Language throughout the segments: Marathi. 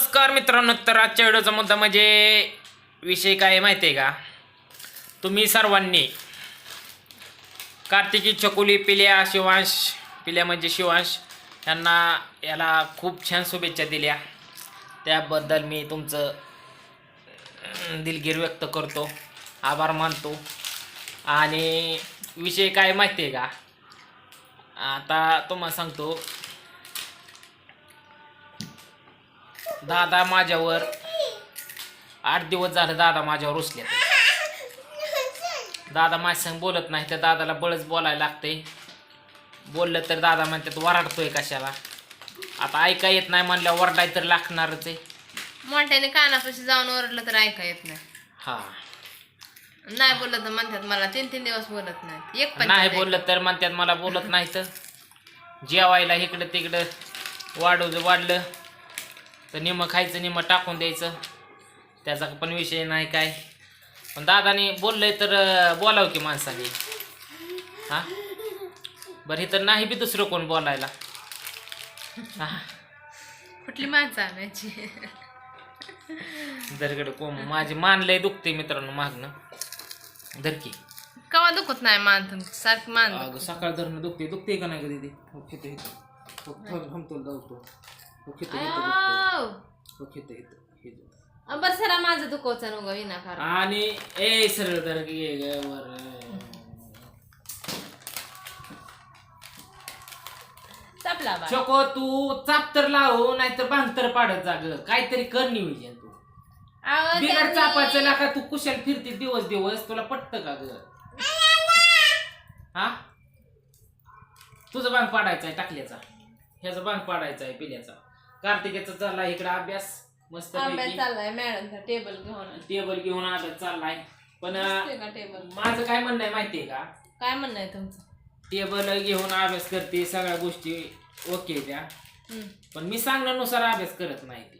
नमस्कार मित्रांनो तर आजच्या व्हिडिओचा मुद्दा म्हणजे विषय काय माहिती आहे का? तुम्ही सर्वांनी कार्तिकी चकुली पिल्या शिवांश पिल्या म्हणजे शिवांश यांना याला खूप छान शुभेच्छा दिल्या. त्याबद्दल मी तुमचं दिलगीर दिलगिरी व्यक्त करतो. आभार मानतो. आणि विषय काय माहिती आहे का? आता तुम्हाला सांगतो दादा माझ्यावर. आठ दिवस झालं दादा माझ्यावर रुसले दादा माझ्या संग बोलत नाही तर दादाला बळच बोलायला लागते बोललं तर दादा म्हणतात वराडतोय कशाला? आता ऐका येत नाही म्हणल्या वरडाय तर लागणारच आहे. मोठ्याने कानापाशी जाऊन ओरडलं तर ऐका येत नाही. हा. नाही बोललं तर म्हणतात मला तीन तीन दिवस बोलत नाही. एक पण नाही बोललं तर म्हणतात मला बोलत नाही तर जेवायला इकडं तिकडं वाढव वाढलं. तर निमं खायचं निमं टाकून द्यायचं. त्याचा पण विषय नाही काय. पण दादाने बोललंय तर बोलावं की माणसाने हा? बरं हे तर नाही बी दुसरं कोण बोलायला. हा? कुठली माणसं आणायची? दरकडे कोण माझी मान लय दुखते मित्रांनो मागणं धरकी कवा दुखत नाही मान तुमची? सारखी मान सकाळ धरणं दुखते दुखते का नाही कधी हो खेळते हो हमतोल धावतो हो. हो हे बरं सरा माझं दुखवचं नको विनाकारण आणि ए सरळ की ये ग वर. चपला बा. चको तू चाप तर लावू नाहीतर बांध तर पाडत जा ग. काहीतरी कर नियोजन तू. अहो, बिगर त्यांनी- चापायचं ना का तू कुशाल फिरते दिवस दिवस. तुला पटत का ग? हा? तुझं बांग पाडायचा आहे टाकल्याचा. ह्याचा बांग पाडायचा आहे पिल्याचा. कार्तिकेचा चालला इकडे अभ्यास मस्त अभ्यास चाललाय मॅडमचा टेबल घेऊन. टेबल घेऊन अभ्यास चाललाय. पण टेबल माझं काय म्हणणं आहे माहितीये का? काय म्हणणं आहे तुमचं? टेबल घेऊन अभ्यास करते सगळ्या गोष्टी ओके त्या. पण मी सांगण्यानुसार अभ्यास करत नाही ती.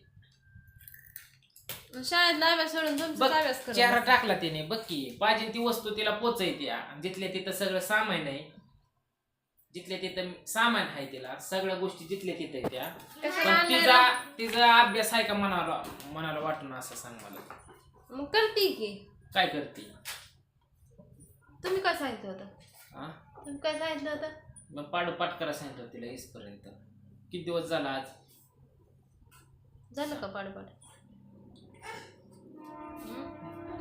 शाळेतला अभ्यास सोडून तुमचा अभ्यास चेहरा. टाकला तिने बघ की पाहिजे ती वस्तू तिला पोचायती आणि जिथल्या तिथं सगळं सामान आहे जिथल्या तिथं सामान आहे तिला सगळ्या गोष्टी जिथल्या तिथं त्या. पण तिचा तिचा अभ्यास आहे का मनाला मनाला वाटून असं सांग मला. मग करते की. काय करते? तुम्ही काय सांगितलं होतं? हा तुम्ही काय सांगितलं होतं? मग पाड पाठ करा सांगितलं तिला इसपर्यंत किती दिवस झाला आज? झालं का पाडपाड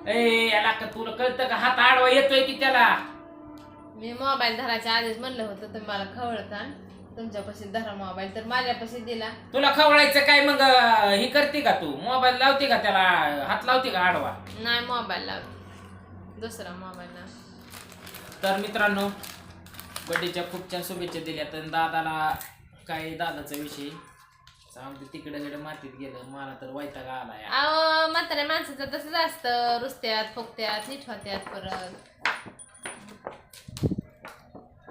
ए याला का तुला कळतं का? हात आडवा येतोय की त्याला? मी मोबाईल धरायच्या आधीच म्हणलं होतं तुम्ही मला खवळता. तुमच्यापाशी धरा मोबाईल तर माझ्यापाशी दिला. तुला खवळायचं काय मग अं, हे करते का तू? मोबाईल लावते का त्याला? हात लावते का आडवा? नाही मोबाईल लावते. दुसरा मोबाईल लाव तर मित्रांनो बर्थडेच्या खूप छान शुभेच्छा दिल्या. तर दादाला काय दादाचा विषय? सांगते तिकडे तिकडे मातीत गेलं. मला तर वैताग आलाय अहो म्हाताऱ्या माणसाचं तसंच असतं. रुसत्यात फुकत्यात नीट होत्यात परत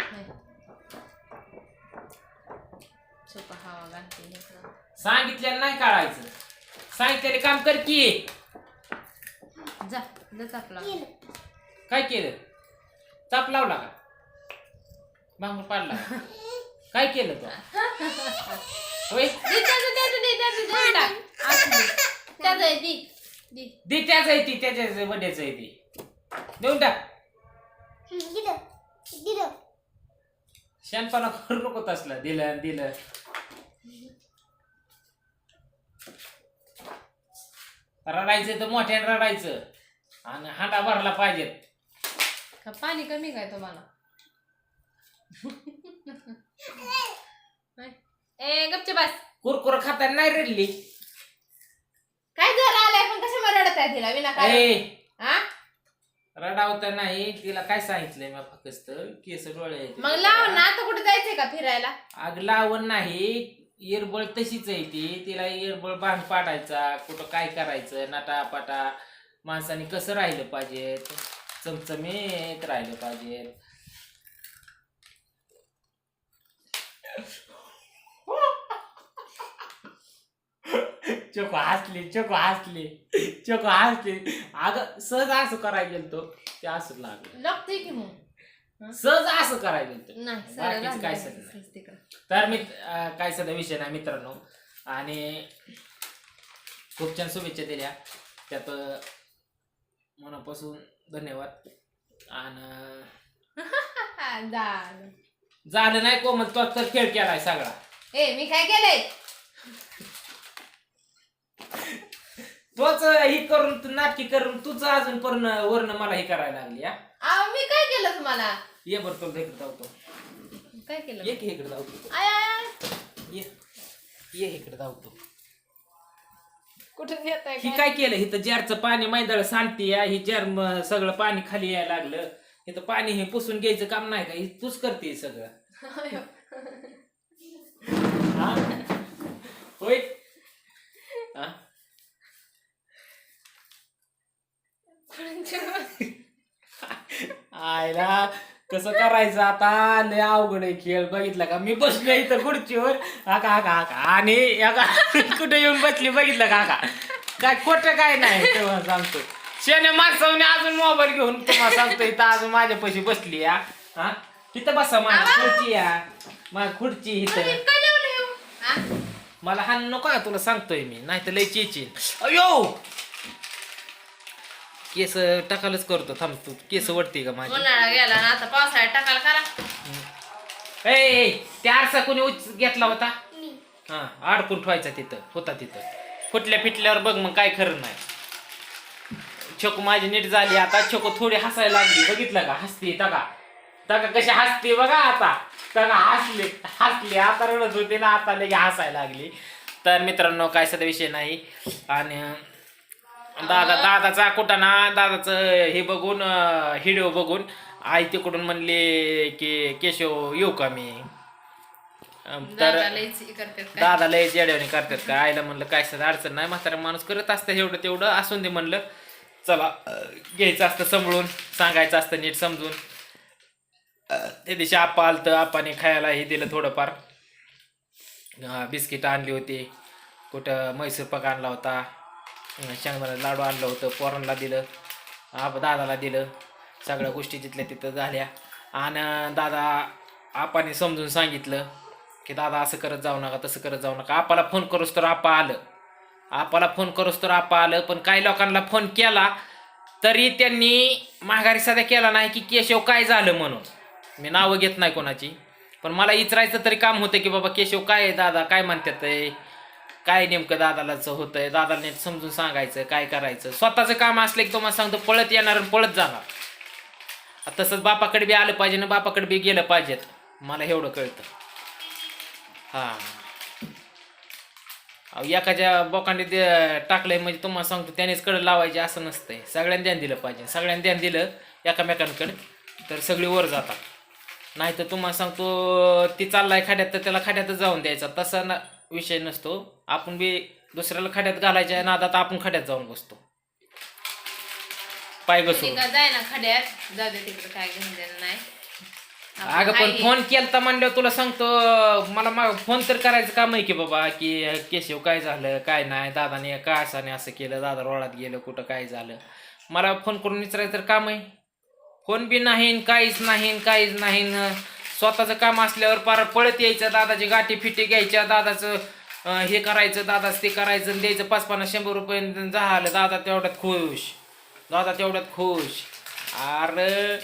नाही. सांगितलेलं नाही काढायचं. सांगितलेले काम कर की. जा जा चापला काय केलं? ताप लावला का? बांगूर पाडला का? काय केलं तू? होय? दे त्याचं, त्याचं, दे, त्याचं, देऊन टाक. असं दे. त्याचं आहे, दे. दे. दे त्याच आहे ती आहे ती. देऊन टाक. शानपणा करू नको तसला. दिलं दिलं. रडायचं तर मोठ्याने रडायचं. आणि हांडा भरला पाहिजेत. का पाणी कमी काय तुम्हाला. ए गपचे बस. कुरकुर खाताना नाही रडली. काय झालं आलंय? पण कशा रडत आहे तिला? विनाकारण ए. हा? रडावता नाही. तिला काय सांगितलंय मग फक्त? केस डोळे मग लाव ना. आता कुठे जायचंय का फिरायला? आग लावण नाही. इरबळ तशीच आहे ती. तिला इरबळ बांध पाडायचा कुठं काय करायचं नाटापाटा. माणसाने कसं राहिलं पाहिजे चमचमीत राहिलं पाहिजे चोको हसले चोको हसले चोको हसले. अगं सहज असं करायला तो ते असं लागलं. लागतंय की मग? सहज असं करायला गेलतो नाही बाकीचं सरळ काय तिकडं. तर मी अं, काय सध्या विषय नाही मित्रांनो. आणि खूप छान शुभेच्छा दिल्या. त्यात अं, मनापासून धन्यवाद. आणि झालं. झालं नाही कोमल तो तर खेळ केलाय सगळा. ए मी काय केलंय? तोच ही करून तू नाटकी करून तुझं अजून पण वर्ण मला हे करायला लागली या अहो मी काय केलं तुम्हाला? ये बरं तुला इकडे धावतो. काय केलं? ये की इकडे धावतो. आय आय आय. ये ये इकडे धावतो. कुठून येत ही काय? केलं? इथं जारचं पाणी मैदाळ सांडते या ही जार म- सगळं पाणी खाली यायला लागलं. इथं पाणी हे पुसून घ्यायचं काम नाही का? ही तूच करते सगळं. हा? होय? हा? आयला कसं करायचं आता? लय अवघड आहे खेळ बघितला का? मी बसलो इथं खुर्चीवर. आका आका आका आणि एका कुठे येऊन बसली बघितलं का आका काय खोटं काय नाही तेव्हा सांगतो शेने माणसाने अजून मोबाईल घेऊन तुम्हाला सांगतो इथं अजून माझ्या पैसे बसली या हा? तिथं बसा माझी खुर्ची या. माझी खुर्ची इथं? हा? मला हा नको तुला सांगतोय मी. नाही तर लय चिचिन अयो! केस टाकायलाच करतो. थांब तू केस वडते का माझी? उन्हाळा गेला ना आता पावसाळ्यात टाकायला करा. ए, ए त्या आरसा कोणी उच घेतला होता? हा अडकून ठेवायचा तिथं होता तिथं. फुटल्या फिटल्यावर बघ मग काय खरं नाही. छोकू माझी नीट झाली आता छोकू थोडी हसायला लागली. बघितलं का? हसते तका तका कशी हसते बघा आता. तका हसले हसली. आता रडत होते ना आता लगे हसायला लागली. तर मित्रांनो काय सध्या विषय नाही. आणि दादा दादाचा कुटाणा दादाचं हे बघून व्हिडिओ बघून आई तिकडून म्हणले की केशव येऊ का मी? तर दादा लय जेडवणी करतात का आईला म्हणलं काय अडचण नाही म्हातारा माणूस करत असतं एवढं तेवढं असून दे म्हणलं. चला घ्यायचं असतं समजून सांगायचं असतं नीट समजून. त्या दिवशी आप्पा आलतं आप्पाने खायला हे दिलं थोडंफार. बिस्किट आणली होती. कुठं मैसूर पाक आणला होता. शेंगदाणा लाडू आणलं होतं पोरांना दिलं आप दादाला दिलं. सगळ्या गोष्टी तिथल्या तिथं झाल्या. आणि दादा आपाने समजून सांगितलं की दादा असं करत जाऊ नका तसं करत जाऊ नका. आपाला फोन करूस तर आपा आलं. आपाला फोन करूस तर आपा आलं. पण काही लोकांना फोन केला तरी त्यांनी माघारी सध्या केला नाही की केशव काय झालं म्हणून. मी नावं घेत नाही कोणाची. पण मला इचरायचं तरी काम होतं की बाबा केशव काय आहे दादा? काय म्हणतात आहे? काय नेमकं दादालाच होतंय? दादाला नीट समजून सांगायचं काय करायचं? स्वतःचं काम असलं की तुम्हाला सांगतो पळत येणार आणि पळत जाणार. तसंच बापाकडे बी आलं पाहिजे ना बापाकडे बी गेलं पाहिजेत मला एवढं कळतं. हा. एखाद्या बोकांडे दे- टाकलंय म्हणजे तुम्हाला सांगतो त्यानेच कडं लावायचे असं नसतंय. सगळ्यांनी ध्यान दिलं पाहिजे. सगळ्यांनी ध्यान दिलं एकामेकांकडे तर सगळी वर जातात. नाही तर तुम्हाला सांगतो ती चाललाय खाड्यात तर त्याला खाड्यातच जाऊन द्यायचा. तसा ना विषय नसतो. आपण बी दुसऱ्याला खाड्यात घालायच्या नादात आपण खाड्यात जाऊन बसतो. पाय कोणी घसरून. का जाय ना खड्यात. जाऊ दे तिकडे काय घेऊन देणं नाही. आपण अगं पण आहे. फोन केलता म्हणल्यावर तुला सांगतो मला मा फोन तर करायचं काम आहे की बाबा की केशव काय झालं काय नाही दादाने काय असाने असं केलं दादा रोडात गेलं कुठं काय झालं. मला फोन करून विचारायचं तर काम आहे. फोन बी नाही न काहीच नाही न काहीच नाही. न स्वतःचं काम असल्यावर पार पळत यायचं दादाची गाठी फिटी घ्यायच्या दादाचं हे करायचं दादाच ते करायचं आणि द्यायचं पाच पन्नास शंभर रुपये झालं. दादा तेवढ्यात खुश. दादा तेवढ्यात खुश. अरे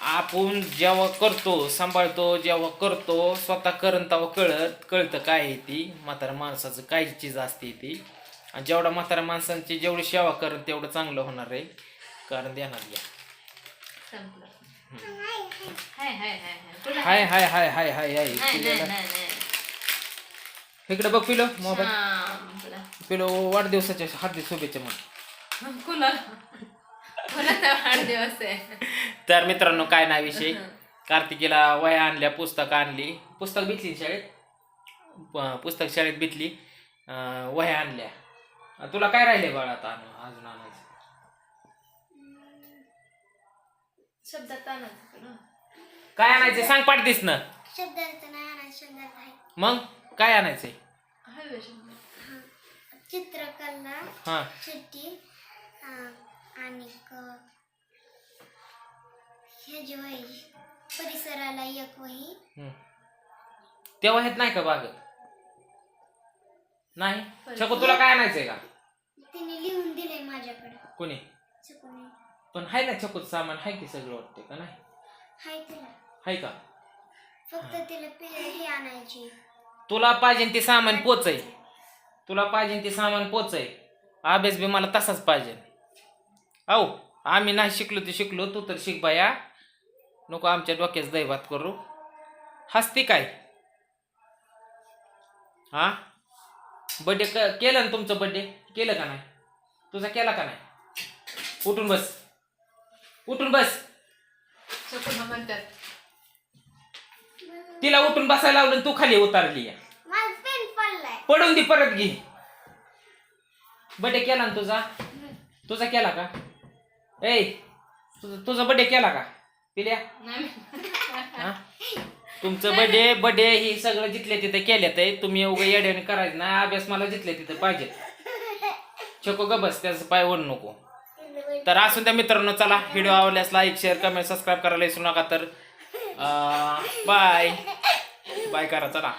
आपण जेव्हा करतो सांभाळतो जेव्हा करतो स्वतः करण तेव्हा कळत कळतं काय आहे ती. म्हाताऱ्या माणसाचं काय चीज असते ती. आणि जेवढा म्हाताऱ्या माणसांची जेवढी सेवा करण तेवढं चांगलं होणार आहे. कारण देणार संपलं. हाय हाय हाय हाय. हाय हाय? हाय इकडे बघ. पिलो मोबाईल. पिलो वाढदिवसाच्या हार्दिक शुभेच्छा म्हण कुणाला? कुणाचा वाढदिवस आहे. तर मित्रांनो काय नाही विषय. कार्तिकीला वया आणल्या पुस्तकं आणली. पुस्तक भेटली शाळेत? पुस्तक शाळेत भेटली. वह्या आणल्या. तुला काय राहिले बाळा आता अजून आणायचं? शब्दात आणायचं. काय आणायचं? सांग पाठतीस ना. शब्दार्थ नाही आणा शब्दार्थ आहे. मग? काय आणायचंय. हा चित्रकला हा. चिठ्ठी अं, आणि क- हे जे वही परिसराला एक वही. हम्म. तेव्हा हेत नाही का बागत? नाही? छको तुला काय आणायचंय का? कोणी? चुकून पण हाय ना छकूत सामान हाय की सगळं वाटते का? नाही? हाय तिला. हाय का? फक्त तिला पे हे आणायची. तुला पाहिजे ते सामान पोचय. तुला पाहिजे ते सामान पोचय. अभ्यास बी मला तसाच पाहिजे. औ आम्ही नाही शिकलो ते शिकलो. तू तर शिक बाया. नको आमच्या डोक्याच दैवात करू. हसती काय? हा? बड्डे केलं ना तुमचं बड्डे केलं का नाही? तुझा केला का नाही? उठून बस. उठून बस. म्हणतात. तिला उठून बसायला लावलं आणि तू खाली उतारली. या माझा पेन पडलाय. पडून दे परत घे. बड्डे केला ना तुझा? तुझा केला का? ए तुझा तुझा बड्डे केला का? पिल्या? नाही. हा? तुमचं बड्डे बड्डे ही सगळं जिथल्या तिथे केल्यात आहे तुम्ही उगा येड्याने करायचं नाही. अभ्यास मला जिथल्या तिथे पाहिजे. छको ग बस त्याचं पाय ओढ नको. तर असून त्या मित्रांनो चला व्हिडिओ आवडल्यास लाईक शेअर कमेंट सबस्क्राईब करायला विसरू नका. तर बाय बाय करा चला